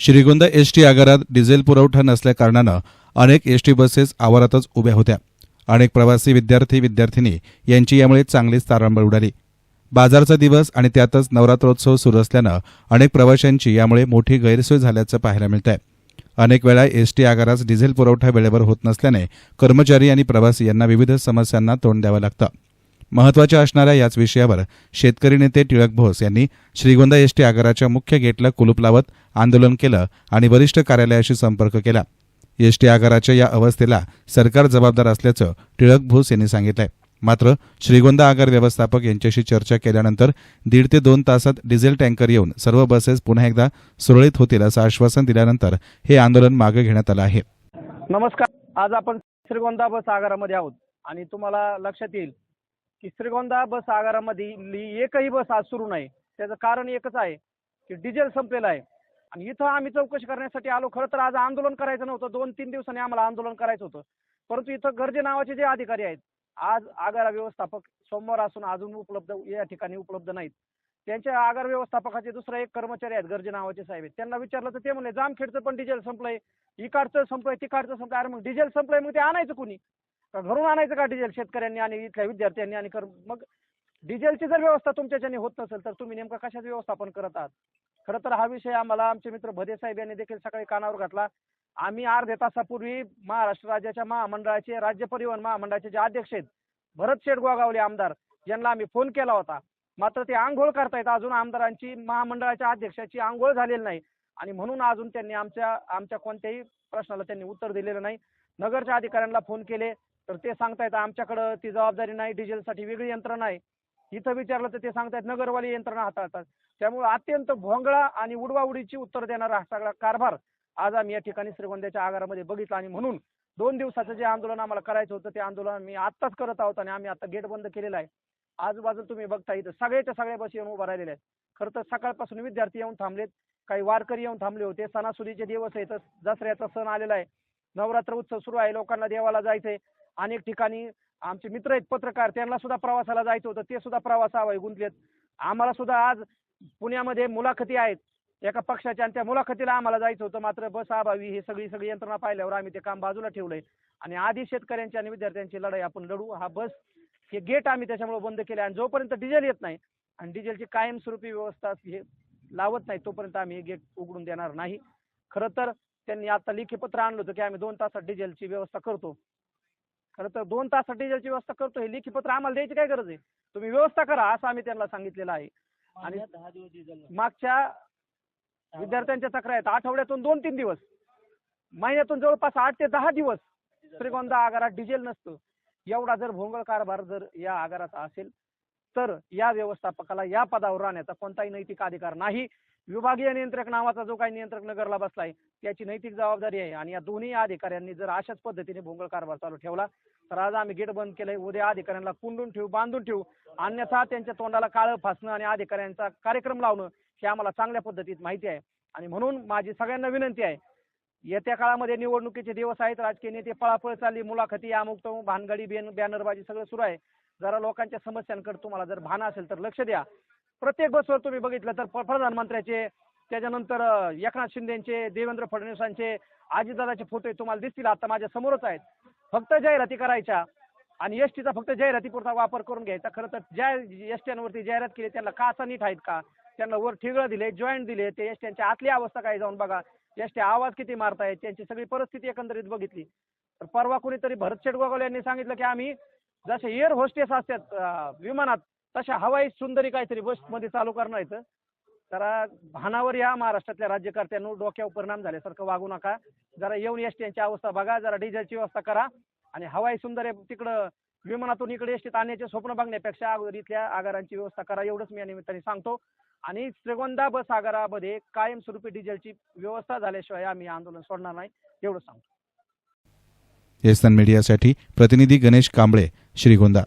Shrigonda ST आगारात diesel पुरवठा नसल्याकारणानं अनेक एसटी बसेस आवारातच उभ्या होत्या. अनेक प्रवासी विद्यार्थी विद्यार्थिनी यांची यामुळे चांगलीच तारांबळ उडाली. बाजारचा दिवस आणि त्यातच नवरात्रोत्सव सुरू असल्यानं अनेक प्रवाशांची यामुळे मोठी गैरसोय झाल्याचं पाहायला मिळत आहे अनेक वेळा एस टी आगारास डिझेल पुरवठा वेळेवर होत नसल्याने कर्मचारी आणि प्रवासी यांना विविध समस्यांना तोंड द्यावं लागतं. महत्त्वाच्या असणाऱ्या याच विषयावर शेतकरी नेते टिळक भोस यांनी श्रीगोंदा एसटी आगाराच्या मुख्य गेटला कुलूप लावत आंदोलन केलं आणि वरिष्ठ कार्यालयाशी संपर्क केला. एसटी आगाराच्या या अवस्थेला सरकार जबाबदार असल्याचं टिळक भोस यांनी सांगितलंय. मात्र श्रीगोंदा आगार व्यवस्थापक यांच्याशी चर्चा केल्यानंतर दीड ते दोन तासात डिझेल टँकर येऊन सर्व बसेस पुन्हा एकदा सुरळीत होतील असं आश्वासन दिल्यानंतर हे आंदोलन मागे घेण्यात आलं आहे. नमस्कार. आज आपण श्रीगोंदा बस आगारामध्ये आहोत आणि तुम्हाला लक्षात येईल की श्रीगोंदा बस आगारामध्ये एकही बस आज सुरू नाही. त्याचं कारण एकच आहे की डिझेल संपलेलं आहे. आणि इथं आम्ही चौकशी करण्यासाठी आलो. खरं तर आज आंदोलन करायचं नव्हतं. दोन तीन दिवसांनी आम्हाला आंदोलन करायचं होतं. परंतु इथं गर्जे नावाचे जे अधिकारी आहेत आज आगारा व्यवस्थापक सोमवार असून अजून उपलब्ध या ठिकाणी उपलब्ध नाहीत. त्यांच्या आगार व्यवस्थापकाचे दुसरा एक कर्मचारी आहेत गर्जे नावाचे साहेब आहेत. त्यांना विचारलं तर ते म्हणले जामखेडचं पण डिझेल संपलंय. इकडचं संपलंय तिकडचं संपलंय. अरे मग डिझेल संपलंय मग ते आणायचं कुणी? घरून आणायचं का डिझेल? शेतकऱ्यांनी आणि इथल्या विद्यार्थ्यांनी आणि कर मग डिझेलची जर व्यवस्था तुमच्याच्याने होत नसेल तर तुम्ही नेमकं कशाचं व्यवस्थापन करत आहात? खरं तर हा विषय आम्हाला आमचे मित्र भदे साहेब यांनी देखील सकाळी कानावर घातला. आम्ही अर्ध्या तासापूर्वी महाराष्ट्र राज्याच्या महामंडळाचे राज्य परिवहन महामंडळाचे जे अध्यक्ष आहेत भरत शेठ गोगावले आमदार यांना आम्ही फोन केला होता. मात्र ते आंघोळ करतायत. अजून आमदारांची महामंडळाच्या अध्यक्षाची आंघोळ झालेली नाही. आणि म्हणून अजून त्यांनी आमच्या आमच्या कोणत्याही प्रश्नाला त्यांनी उत्तर दिलेलं नाही. नगरच्या अधिकाऱ्यांना फोन केले. तर ते सांगतायत आमच्याकडं ती जबाबदारी नाही डिझेलसाठी वेगळी यंत्रणा आहे इथं विचारलं तर ते सांगतायत नगरवाली यंत्रणा हाताळतात. त्यामुळे अत्यंत भोंगळा आणि उडवाउडीची उत्तर देणारा हा सगळा कारभार आज आम्ही या ठिकाणी श्रीगोंद्याच्या आगारामध्ये बघितला आणि म्हणून दोन दिवसाचं जे आंदोलन आम्हाला करायचं होतं ते आंदोलन मी आत्ताच करत आहोत आणि आम्ही आता गेट बंद केलेलं आहे. आजूबाजूला तुम्ही बघता इथं सगळ्याच्या सगळ्या बस येऊन उभा राहिलेल्या आहेत. खरं तर सकाळपासून विद्यार्थी येऊन थांबलेत काही वारकरी येऊन थांबले होते. सणासुदीचे दिवस आहेत दसऱ्याचा सण आलेला आहे. नवरात्र उत्सव सुरू आहे लोकांना देवाला जायचंय. अनेक ठिकाणी आमचे मित्र आहेत पत्रकार त्यांना सुद्धा प्रवासाला जायचं होतं ते सुद्धा प्रवासावर गुंतलेत. आम्हाला सुद्धा आज पुण्यामध्ये मुलाखती आहेत. एका पक्षाच्या आणि त्या मुलाखतीला आम्हाला जायचं होतं मात्र बस अभावी हे सगळी सगळी यंत्रणा पाहिल्यावर आम्ही ते काम बाजूला ठेवलंय. आणि आधी शेतकऱ्यांची आणि विद्यार्थ्यांची लढाई आपण लढू. हा बस हे गेट आम्ही त्याच्यामुळे बंद केले आणि जोपर्यंत डिझेल येत नाही आणि डिझेलची कायमस्वरूपी व्यवस्था हे लावत नाही तोपर्यंत आम्ही हे गेट उघडून देणार नाही. खरं तर त्यांनी आता लेखी पत्र आणलं होतं की आम्ही दोन तासात डिझेलची व्यवस्था करतो. खरं तर दोन तासात डिझेलची व्यवस्था करतो हे लेखी पत्र आम्हाला द्यायची काय गरज आहे? तुम्ही व्यवस्था करा असं आम्ही त्यांना सांगितलेलं आहे. आणि मागच्या विद्यार्थ्यांच्या तक्रार आहेत. आठवड्यातून दोन तीन दिवस. महिन्यातून जवळपास आठ ते दहा दिवस श्रीगोंदा आगारात डिझेल नसतं. एवढा जर भोंगळ कारभार जर या आगारात असेल तर या व्यवस्थापकाला या पदावर राहण्याचा कोणताही नैतिक अधिकार नाही. विभागीय नियंत्रक नावाचा जो काही नियंत्रक नगरला बसलाय त्याची नैतिक जबाबदारी आहे आणि या दोन्ही अधिकाऱ्यांनी जर अशाच पद्धतीने भोंगळ कारभार चालू ठेवला तर आज आम्ही गेट बंद केलंय. उद्या अधिकाऱ्यांना कुंडून ठेवू बांधून ठेवू. अन्यथा त्यांच्या तोंडाला काळं फासणं आणि अधिकाऱ्यांचा कार्यक्रम लावणं हे आम्हाला चांगल्या पद्धतीत माहिती आहे. आणि म्हणून माझी सगळ्यांना विनंती आहे येत्या काळामध्ये निवडणुकीचे दिवस आहेत. राजकीय नेते पळापळ चालली मुलाखती अमुक भानगडी बेन बॅनरबाजी सगळं सुरू आहे. जरा लोकांच्या समस्यांकडे तुम्हाला जर भान असेल तर लक्ष द्या. प्रत्येक बसवर तुम्ही बघितलं तर प्रधानमंत्र्याचे त्याच्यानंतर एकनाथ शिंदेचे देवेंद्र फडणवीसांचे आजीदादाचे फोटो तुम्हाला दिसतील. आता माझ्या समोरच आहेत. फक्त जाहिराती करायच्या आणि एस टीचा फक्त जाहिरातीपुरता वापर करून घ्यायचा. खरं तर ज्या एस वरती जाहिरात केली त्यांना काचा नीट आहेत का? त्यांना वर ठिगळं दिले जॉईंट दिले ते एस त्यांची आतली अवस्था काय जाऊन बघा. एस टी आवाज किती मारतायत त्यांची सगळी परिस्थिती एकंदरीत बघितली. तर परवा कुणीतरी भरत शेठ यांनी सांगितलं की आम्ही जसे एअर होस्टेस असतात विमानात तशा हवाई सुंदरी काहीतरी बसमध्ये चालू करणार आहेत तर भानावर या महाराष्ट्रातल्या राज्यकर्त्यांनो डोक्यावर परिणाम झाल्यासारखं वागू नका. जरा येऊन एस टी यांची अवस्था बघा जरा डिझेलची व्यवस्था करा. आणि हवाई सुंदर तिकडं विमानातून इकडे एसटीत आणण्याचे स्वप्न बघण्यापेक्षा अगोदर इथल्या आगारांची व्यवस्था करा एवढंच मी या निमित्ताने सांगतो. आणि श्रीगोंदा बस आगारामध्ये कायमस्वरूपी डिझेलची व्यवस्था झाल्याशिवाय आम्ही आंदोलन सोडणार नाही एवढंच सांगतो. एसन मीडियासाठी प्रतिनिधी गणेश कांबळे श्रीगोंदा